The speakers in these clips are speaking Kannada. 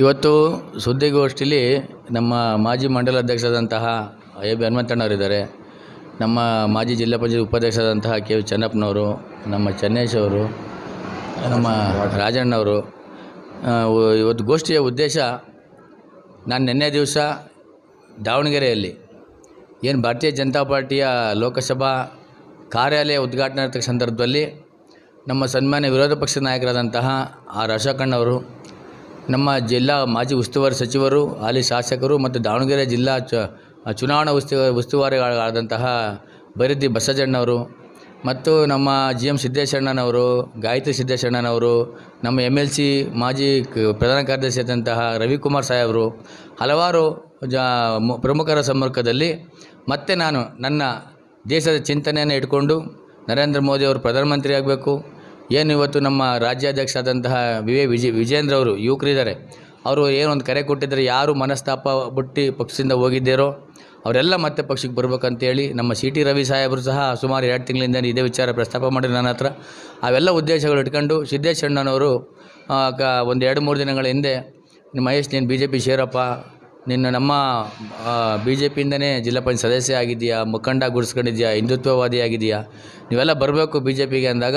ಇವತ್ತು ಸುದ್ದಿಗೋಷ್ಠಿಲಿ ನಮ್ಮ ಮಾಜಿ ಮಂಡಲ ಅಧ್ಯಕ್ಷರಾದಂತಹ ಎ ಬಿ ಹನುಮಂತಣ್ಣವರಿದ್ದಾರೆ. ನಮ್ಮ ಮಾಜಿ ಜಿಲ್ಲಾ ಪಂಚಾಯತ್ ಉಪಾಧ್ಯಕ್ಷರಾದಂತಹ ಕೆ ವಿ ಚೆನ್ನಪ್ಪನವರು, ನಮ್ಮ ಚೆನ್ನೇಶ್ ಅವರು, ನಮ್ಮ ರಾಜಣ್ಣವರು. ಇವತ್ತು ಗೋಷ್ಠಿಯ ಉದ್ದೇಶ ನಾನು ನಿನ್ನೆ ದಿವಸ ದಾವಣಗೆರೆಯಲ್ಲಿ ಏನು ಭಾರತೀಯ ಜನತಾ ಪಾರ್ಟಿಯ ಲೋಕಸಭಾ ಕಾರ್ಯಾಲಯ ಉದ್ಘಾಟನೆ ಇರ್ತಕ್ಕ ಸಂದರ್ಭದಲ್ಲಿ ನಮ್ಮ ಸನ್ಮಾನ್ಯ ವಿರೋಧ ಪಕ್ಷದ ನಾಯಕರಾದಂತಹ ಆರ್ ಅಶೋಕಣ್ಣವರು ನಮ್ಮ ಜಿಲ್ಲಾ ಮಾಜಿ ಉಸ್ತುವಾರಿ ಸಚಿವರು, ಹಾಲಿ ಶಾಸಕರು ಮತ್ತು ದಾವಣಗೆರೆ ಜಿಲ್ಲಾ ಚ, ಚುನಾವಣಾ ಉಸ್ತು, ಉಸ್ತುವಾರಿಗಳಾದಂತಹ ಬೈರದ್ದಿ ಬಸಜಣ್ಣವರು ಮತ್ತು ನಮ್ಮ ಜಿ ಎಂ ಸಿದ್ದೇಶಣ್ಣನವರು ಗಾಯತ್ರಿ ಸಿದ್ದೇಶಣ್ಣನವರು ನಮ್ಮ ಎಂ ಎಲ್ ಸಿ ಮಾಜಿ ಪ್ರಧಾನ ಕಾರ್ಯದರ್ಶಿ ಆದಂತಹ ರವಿಕುಮಾರ್ ಸಾಹೇಬರು, ಹಲವಾರು ಜ ಪ್ರಮುಖರ ಸಂಪರ್ಕದಲ್ಲಿ ಮತ್ತೆ ನಾನು ನನ್ನ ದೇಶದ ಚಿಂತನೆಯನ್ನು ಇಟ್ಕೊಂಡು ನರೇಂದ್ರ ಮೋದಿ ಅವರು ಪ್ರಧಾನಮಂತ್ರಿ ಆಗಬೇಕು. ಏನು ಇವತ್ತು ನಮ್ಮ ರಾಜ್ಯಾಧ್ಯಕ್ಷ ಆದಂತಹ ವಿ ವಿ ವಿಜೇಂದ್ರ ಅವರು ಯುವಕರಿದ್ದಾರೆ, ಅವರು ಏನೊಂದು ಕರೆ ಕೊಟ್ಟಿದ್ದಾರೆ, ಯಾರು ಮನಸ್ತಾಪ ಬಿಟ್ಟು ಪಕ್ಷದಿಂದ ಹೋಗಿದ್ದೀರೋ, ಅವರೆಲ್ಲ ಮತ್ತೆ ಪಕ್ಷಕ್ಕೆ ಬರ್ಬೇಕಂತೇಳಿ ನಮ್ಮ ಸಿ ಟಿ ರವಿ ಸಾಹೇಬರು ಸಹ ಸುಮಾರು ಎರಡು ತಿಂಗಳಿಂದ ಇದೇ ವಿಚಾರ ಪ್ರಸ್ತಾಪ ಮಾಡಿದ್ರು ನನ್ನ ಹತ್ರ. ಅವೆಲ್ಲ ಉದ್ದೇಶಗಳು ಇಟ್ಕೊಂಡು ಸಿದ್ದೇಶಣ್ಣನವರು ಕ, ಒಂದು ಎರಡು ಮೂರು ದಿನಗಳ ಹಿಂದೆ ಮಹೇಶ್ ನೀನು ಬಿ ಜೆ ಪಿ ಶೇರಪ್ಪ ನಿನ್ನ ನಮ್ಮ ಬಿ ಜೆ ಪಿಯಿಂದನೇ ಜಿಲ್ಲಾ ಪಂಚಾಯತ್ ಸದಸ್ಯ ಆಗಿದೆಯಾ ಮುಖಂಡ ಗುಡಿಸ್ಕೊಂಡಿದ್ಯಾ ಹಿಂದುತ್ವವಾದಿ ಆಗಿದೆಯಾ ನೀವೆಲ್ಲ ಬರಬೇಕು ಬಿ ಜೆ ಪಿಗೆ ಅಂದಾಗ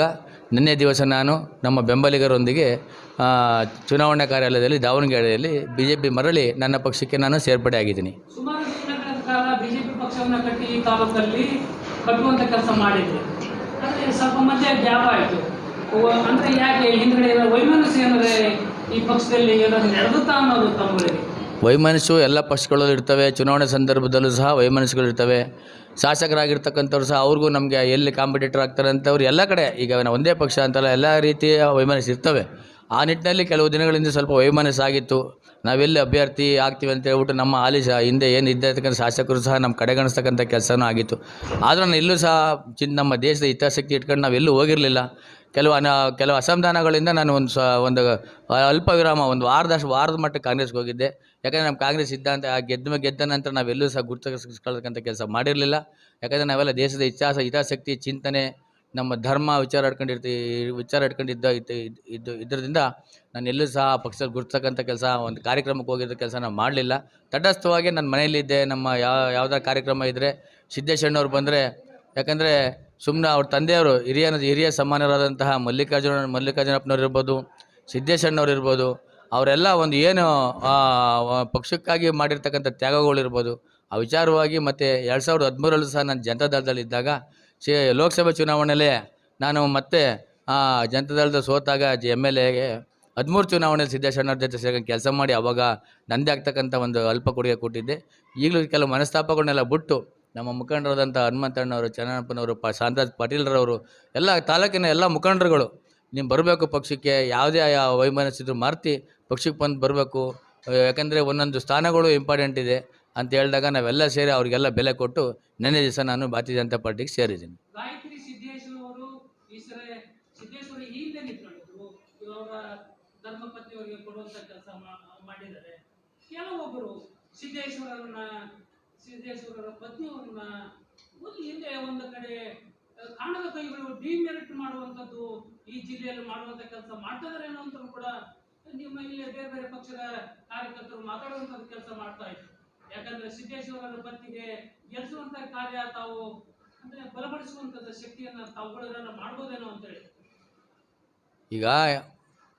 ನಿನ್ನೆ ದಿವಸ ನಾನು ನಮ್ಮ ಬೆಂಬಲಿಗರೊಂದಿಗೆ ಚುನಾವಣಾ ಕಾರ್ಯಾಲಯದಲ್ಲಿ, ದಾವಣಗೆರೆಯಲ್ಲಿ ಬಿ ಜೆ ಪಿ ಮರಳಿ ನನ್ನ ಪಕ್ಷಕ್ಕೆ ನಾನು ಸೇರ್ಪಡೆ ಆಗಿದ್ದೀನಿ. ಈ ಪಕ್ಷದಲ್ಲಿ ಏನಾದ್ರು ನಡೆದುತ್ತಾ ಅನ್ನೋದು ತಮ್ಮಗಳಿಗೆ ವೈಮನಸ್ಸು ಎಲ್ಲ ಪಕ್ಷಗಳಲ್ಲಿ ಇರ್ತವೆ. ಚುನಾವಣೆ ಸಂದರ್ಭದಲ್ಲೂ ಸಹ ವೈಮನಸ್ಸುಗಳು ಇರ್ತವೆ. ಶಾಸಕರಾಗಿರ್ತಕ್ಕಂಥವ್ರು ಸಹ ಅವ್ರಿಗೂ ನಮಗೆ ಎಲ್ಲಿ ಕಾಂಪಿಟೇಟರ್ ಆಗ್ತಾರೆ ಅಂತವ್ರು ಎಲ್ಲ ಕಡೆ ಈಗ ನಾವು ಒಂದೇ ಪಕ್ಷ ಅಂತಲ್ಲ ಎಲ್ಲ ರೀತಿಯ ವೈಮನಸ್ಸು ಇರ್ತವೆ. ಆ ನಿಟ್ಟಿನಲ್ಲಿ ಕೆಲವು ದಿನಗಳಿಂದ ಸ್ವಲ್ಪ ವೈಮನಸ್ಸು ಆಗಿತ್ತು. ನಾವೆಲ್ಲಿ ಅಭ್ಯರ್ಥಿ ಆಗ್ತೀವಿ ಅಂತ ಹೇಳ್ಬಿಟ್ಟು ನಮ್ಮ ಹಾಲಿ ಸಹ ಹಿಂದೆ ಏನು ಇದ್ದಿರ್ತಕ್ಕಂಥ ಶಾಸಕರು ಸಹ ನಮ್ಮ ಕಡೆಗಣಿಸ್ತಕ್ಕಂಥ ಕೆಲಸನೂ ಆಗಿತ್ತು. ಆದರೂ ನಾನು ಎಲ್ಲೂ ಸಹ ಚಿನ್ ನಮ್ಮ ದೇಶದ ಹಿತಾಸಕ್ತಿ ಇಟ್ಕೊಂಡು ನಾವೆಲ್ಲೂ ಹೋಗಿರಲಿಲ್ಲ. ಕೆಲವು ಅನ ಕೆಲವು ಅಸಮಾಧಾನಗಳಿಂದ ನಾನು ಒಂದು ಸ ಒಂದು ಅಲ್ಪ ವಿರಾಮ ಒಂದು ವಾರದಷ್ಟು ವಾರದ ಮಟ್ಟಕ್ಕೆ ಕಾಂಗ್ರೆಸ್ಗೆ ಹೋಗಿದ್ದೆ. ಯಾಕಂದರೆ ನಮ್ಮ ಕಾಂಗ್ರೆಸ್ ಸಿದ್ಧಾಂತ ಗೆದ್ದ ಮೇಲೆ ಗೆದ್ದ ನಂತರ ನಾವೆಲ್ಲೂ ಸಹ ಗುರುತಿಸ್ಕೊಳ್ತಕ್ಕಂಥ ಕೆಲಸ ಮಾಡಿರಲಿಲ್ಲ. ಯಾಕಂದರೆ ನಾವೆಲ್ಲ ದೇಶದ ಇತಿಹಾಸ, ಹಿತಾಸಕ್ತಿ, ಚಿಂತನೆ, ನಮ್ಮ ಧರ್ಮ ವಿಚಾರ ಇಟ್ಕೊಂಡಿರ್ತೀವಿ ವಿಚಾರ ಇಟ್ಕೊಂಡಿದ್ದ ಇದ್ದ ಇದರಿಂದ ನಾನು ಎಲ್ಲೂ ಸಹ ಪಕ್ಷದಲ್ಲಿ ಗುರ್ತಕ್ಕಂಥ ಕೆಲಸ, ಒಂದು ಕಾರ್ಯಕ್ರಮಕ್ಕೆ ಹೋಗಿದ್ದ ಕೆಲಸ ನಾನು ಮಾಡಲಿಲ್ಲ. ತಟಸ್ಥವಾಗಿ ನನ್ನ ಮನೆಯಲ್ಲಿದ್ದೆ, ನಮ್ಮ ಯಾವ ಯಾವುದಾದ್ರು ಕಾರ್ಯಕ್ರಮ ಇದ್ದರೆ ಸಿದ್ದೇಶಣ್ಣವ್ರು ಬಂದರೆ, ಯಾಕಂದರೆ ಸುಮ್ಮನೆ ಅವ್ರ ತಂದೆಯವರು ಹಿರಿಯ ಹಿರಿಯ ಸಮಾನರಾದಂತಹ ಮಲ್ಲಿಕಾರ್ಜುನ, ಮಲ್ಲಿಕಾರ್ಜುನಪ್ಪನವ್ರು ಇರ್ಬೋದು ಸಿದ್ದೇಶಣ್ಣವ್ರು ಇರ್ಬೋದು ಅವರೆಲ್ಲ ಒಂದು ಏನು ಪಕ್ಷಕ್ಕಾಗಿ ಮಾಡಿರ್ತಕ್ಕಂಥ ತ್ಯಾಗಗಳಿರ್ಬೋದು ಆ ವಿಚಾರವಾಗಿ ಮತ್ತು ಎರಡು ಸಾವಿರದ ಹದಿಮೂರರಲ್ಲೂ ಸಹ ನಾನು ಜನತಾದಳದಲ್ಲಿದ್ದಾಗ ಶೇ ಲೋಕಸಭೆ ಚುನಾವಣೆಯಲ್ಲೇ ನಾನು ಮತ್ತೆ ಜನತಾದಳದ ಸೋತಾಗ ಜಿ ಎಂ ಎಲ್ ಎಗೆ ಹದಿಮೂರು ಚುನಾವಣೆಯಲ್ಲಿ ಸಿದ್ದೇಶ್ವರ ಜೊತೆ ಸೇರ್ಕೊಂಡು ಕೆಲಸ ಮಾಡಿ ಅವಾಗ ನಂದೇ ಆಗ್ತಕ್ಕಂಥ ಒಂದು ಅಲ್ಪ ಕೊಡುಗೆ ಕೊಟ್ಟಿದ್ದೆ. ಈಗಲೂ ಕೆಲವು ಮನಸ್ತಾಪಗಳನ್ನೆಲ್ಲ ಬಿಟ್ಟು ನಮ್ಮ ಮುಖಂಡರಾದಂಥ ಹನುಮಂತಣ್ಣವರು ಚನ್ನಪ್ಪನವರು ಪ, ಶಾಂತರಾಜ್ ಪಾಟೀಲ್ರವರು, ಎಲ್ಲ ತಾಲೂಕಿನ ಎಲ್ಲ ಮುಖಂಡರುಗಳು, ನೀವು ಬರಬೇಕು ಪಕ್ಷಕ್ಕೆ, ಯಾವುದೇ ಯಾವ ವೈಮನಸ್ಸಿದ್ರು ಮರ್ತಿ ಪಕ್ಷಕ್ಕೆ ಬಂದು ಬರಬೇಕು. ಯಾಕಂದರೆ ಒಂದೊಂದು ಸ್ಥಾನಗಳು ಇಂಪಾರ್ಟೆಂಟ್ ಇದೆ ಅಂತ ಹೇಳಿದಾಗ ನಾವೆಲ್ಲ ಸೇರಿ ಅವರಿಗೆಲ್ಲ ಬೆಲೆ ಕೊಟ್ಟು ನೆನ್ನೆ ದಿವಸ ನಾನು ಭಾರತೀಯ ಜನತಾ ಪಾರ್ಟಿಗೆ ಸೇರಿದ್ದೀನಿ. ಈ ಜಿಲ್ಲೆಯಲ್ಲಿ ಮಾಡುವಂತ ಕೆಲಸ ಮಾಡ್ತಾ ಇದಾರೆ ಅನ್ನೋಂಥ ಕೂಡ ನಿಮ್ಮ ಇಲ್ಲಿ ಬೇರೆ ಬೇರೆ ಪಕ್ಷದ ಕಾರ್ಯಕರ್ತರು ಮಾತಾಡುವಂತ ಕೆಲಸ ಮಾಡ್ತಾ ಇದ್ರು. ಯಾಕಂದ್ರೆ ಸಿದ್ದೇಶ್ವರರ ಪತ್ತಿಗೆ ಗೆಲ್ಲಿಸುವಂತ ಕಾರ್ಯ ತಾವು, ಅಂದ್ರೆ ಬಲಪಡಿಸುವಂತ ಶಕ್ತಿಯನ್ನ ತಾವುಗಳನ್ನ ಮಾಡ್ಬೋದೇನೋ ಅಂತೇಳಿ ಈಗ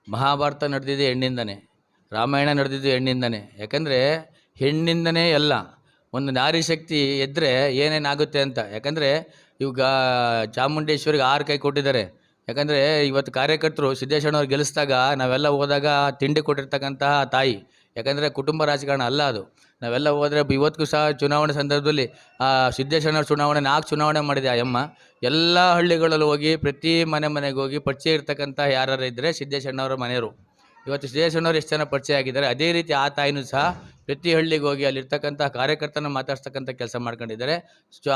ಮಹಾಭಾರತ ನಡೆದಿದೆ ಹೆಣ್ಣಿಂದನೇ, ರಾಮಾಯಣ ನಡೆದಿದ್ದು ಹೆಣ್ಣಿಂದನೇ. ಯಾಕಂದರೆ ಹೆಣ್ಣಿಂದನೇ ಎಲ್ಲ. ಒಂದು ನಾರಿ ಶಕ್ತಿ ಎದ್ದರೆ ಏನೇನಾಗುತ್ತೆ ಅಂತ. ಯಾಕಂದರೆ ಇವಾಗ ಚಾಮುಂಡೇಶ್ವರಿಗೆ ಆರು ಕೈ ಕೊಟ್ಟಿದ್ದಾರೆ. ಯಾಕಂದರೆ ಇವತ್ತು ಕಾರ್ಯಕರ್ತರು ಸಿದ್ದೇಶ್ವರನವ್ರು ಗೆಲ್ಲಿಸಿದಾಗ ನಾವೆಲ್ಲ ಹೋದಾಗ ತಿಂಡಿ ಕೊಟ್ಟಿರ್ತಕ್ಕಂತಹ ತಾಯಿ ಯಾಕಂದರೆ ಕುಟುಂಬ ರಾಜಕಾರಣ ಅಲ್ಲ ಅದು. ನಾವೆಲ್ಲ ಹೋದರೆ ಇವತ್ತಿಗೂ ಸಹ ಚುನಾವಣೆ ಸಂದರ್ಭದಲ್ಲಿ, ಆ ಸಿದ್ದೇಶ್ವರನವ್ರ ಚುನಾವಣೆ, ನಾಲ್ಕು ಚುನಾವಣೆ ಮಾಡಿದೆ ಆ ಅಮ್ಮ ಎಲ್ಲ ಹಳ್ಳಿಗಳಲ್ಲೂ ಹೋಗಿ ಪ್ರತಿ ಮನೆ ಮನೆಗೆ ಹೋಗಿ ಪರಿಚಯ ಇರ್ತಕ್ಕಂಥ ಯಾರು ಇದ್ದರೆ ಸಿದ್ದೇಶ್ವರ ಮನೆಯವರು. ಇವತ್ತು ಸಿದ್ದೇಶಣ್ಣವ್ರು ಎಷ್ಟು ಜನ ಪರಿಚಯ ಆಗಿದ್ದಾರೆ, ಅದೇ ರೀತಿ ಆ ತಾಯಿನೂ ಸಹ ಪ್ರತಿ ಹಳ್ಳಿಗೆ ಹೋಗಿ ಅಲ್ಲಿರ್ತಕ್ಕಂಥ ಕಾರ್ಯಕರ್ತನ ಮಾತಾಡ್ಸ್ತಕ್ಕಂಥ ಕೆಲಸ ಮಾಡ್ಕೊಂಡಿದ್ದಾರೆ.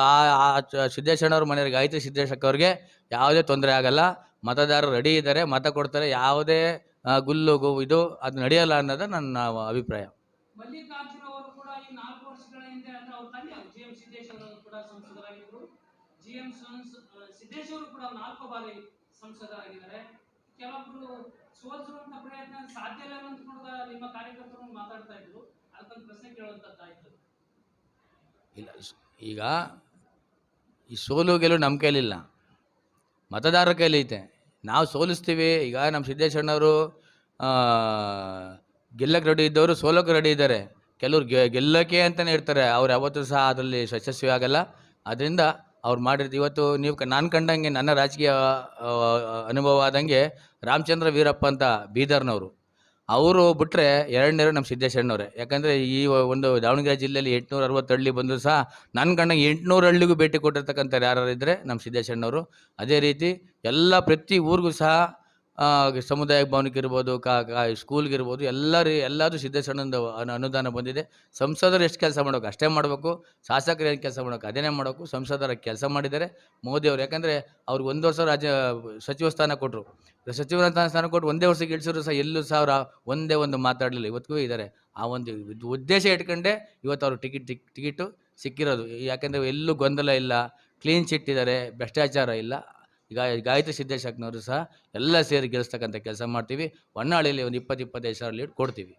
ಆ ಸಿದ್ದೇಶಣ್ಣವ್ರ ಮನೆಯವ್ರಿಗೆ ಗಾಯತ್ರಿ ಸಿದ್ದೇಶಕ್ಕವ್ರಿಗೆ ಯಾವುದೇ ತೊಂದರೆ ಆಗಲ್ಲ. ಮತದಾರರು ರೆಡಿ ಇದ್ದಾರೆ, ಮತ ಕೊಡ್ತಾರೆ. ಯಾವುದೇ ಆ, ಗುಲ್ಲು ಇದು ಅದು ನಡೆಯಲ್ಲ ಅನ್ನೋದು ನನ್ನ ಅಭಿಪ್ರಾಯ. ಇಲ್ಲ ಈಗ ಈ ಸೋಲು ಗೆಲುವು ನಮ್ಮ ಕೈಲಿಲ್ಲ. ಮತದಾರರ ಕೈಲಿ ಐತೆ. ನಾವು ಸೋಲಿಸ್ತೀವಿ. ಈಗ ನಮ್ಮ ಸಿದ್ದೇಶ್ವರನವರು ಗೆಲ್ಲಕ್ಕೆ ರೆಡಿ ಇದ್ದವರು ಸೋಲೋಕೆ ರೆಡಿ ಇದ್ದಾರೆ. ಕೆಲವ್ರು ಗೆ, ಗೆಲ್ಲಕ್ಕೆ ಅಂತಲೇ ಇರ್ತಾರೆ. ಅವ್ರು ಯಾವತ್ತೂ ಸಹ ಅದರಲ್ಲಿ ಯಶಸ್ವಿ ಆಗಲ್ಲ. ಅದರಿಂದ ಅವ್ರು ಮಾಡಿರ್ತೀವಿ ಇವತ್ತು ನೀವು ನಾನು ಕಂಡಂಗೆ ನನ್ನ ರಾಜಕೀಯ ಅನುಭವ ಆದಂಗೆ ರಾಮಚಂದ್ರ ವೀರಪ್ಪ ಅಂತ ಬೀದರ್ನವರು. ಅವರು ಬಿಟ್ಟರೆ ಎರಡನೇರು ನಮ್ಮ ಸಿದ್ದೇಶ್ವರನವ್ರೆ. ಯಾಕಂದರೆ ಈ ಒಂದು ದಾವಣಗೆರೆ ಜಿಲ್ಲೆಯಲ್ಲಿ ಎಂಟುನೂರ ಅರವತ್ತು ಹಳ್ಳಿ ಬಂದರೂ ಸಹ ನನ್ನ ಕಂಡಂಗೆ ಎಂಟುನೂರು ಹಳ್ಳಿಗೂ ಭೇಟಿ ಕೊಟ್ಟಿರ್ತಕ್ಕಂಥವ್ರು ಯಾರು ಇದ್ದರೆ ನಮ್ಮ ಸಿದ್ದೇಶಣ್ಣವರು ಅದೇ ರೀತಿ ಎಲ್ಲ ಪ್ರತಿ ಊರಿಗೂ ಸಹ ಸಮುದಾಯ ಭವನಕ್ಕೆ ಇರ್ಬೋದು ಕಾ ಕಾ ಸ್ಕೂಲ್ಗೆ ಇರ್ಬೋದು ಎಲ್ಲರೂ ಎಲ್ಲರೂ ಸಿದ್ದೇಶ್ವರನಿಂದ ಅನು ಅನುದಾನ ಬಂದಿದೆ. ಸಂಸದರು ಎಷ್ಟು ಕೆಲಸ ಮಾಡಬೇಕು? ಅಷ್ಟೇ ಮಾಡಬೇಕು. ಶಾಸಕರು ಏನು ಕೆಲಸ ಮಾಡಬೇಕು? ಅದೇನೇ ಮಾಡಬೇಕು. ಸಂಸದರ ಕೆಲಸ ಮಾಡಿದ್ದಾರೆ. ಮೋದಿಯವರು ಯಾಕಂದರೆ ಅವ್ರಿಗೆ ಒಂದು ವರ್ಷ ರಾಜ್ಯ ಸಚಿವ ಸ್ಥಾನ ಕೊಟ್ಟರು ಸಚಿವ ಸ್ಥಾನ ಕೊಟ್ಟು ಒಂದೇ ವರ್ಷಕ್ಕೆ ಇಳಿಸಿದ್ರು ಸಹ ಎಲ್ಲೂ ಸಹ ಅವರು ಒಂದೇ ಒಂದು ಮಾತಾಡಲಿಲ್ಲ. ಇವತ್ತಿಗೂ ಇದ್ದಾರೆ. ಆ ಒಂದು ಉದ್ದೇಶ ಇಟ್ಕೊಂಡೆ ಇವತ್ತು ಅವರು ಟಿಕೆಟ್, ಟಿಕ್, ಟಿಕೆಟು ಸಿಕ್ಕಿರೋದು. ಯಾಕೆಂದರೆ ಎಲ್ಲೂ ಗೊಂದಲ ಇಲ್ಲ. ಕ್ಲೀನ್ ಚಿಟ್ ಇದ್ದಾರೆ. ಭ್ರಷ್ಟಾಚಾರ ಇಲ್ಲ. ಈಗ ಗಾಯತ್ರಿ ಸಿದ್ದೇಶಕ್ನವರು ಸಹ ಎಲ್ಲ ಸೇರಿ ಗೆಲ್ಲಿಸ್ತಕ್ಕಂಥ ಕೆಲಸ ಮಾಡ್ತೀವಿ. ಹೊನ್ನಾಳಿಯಲ್ಲಿ ಒಂದು ಇಪ್ಪತ್ತು, ಇಪ್ಪತ್ತೈದು ಸಾವಿರ ಲೀಡ್ ಕೊಡ್ತೀವಿ.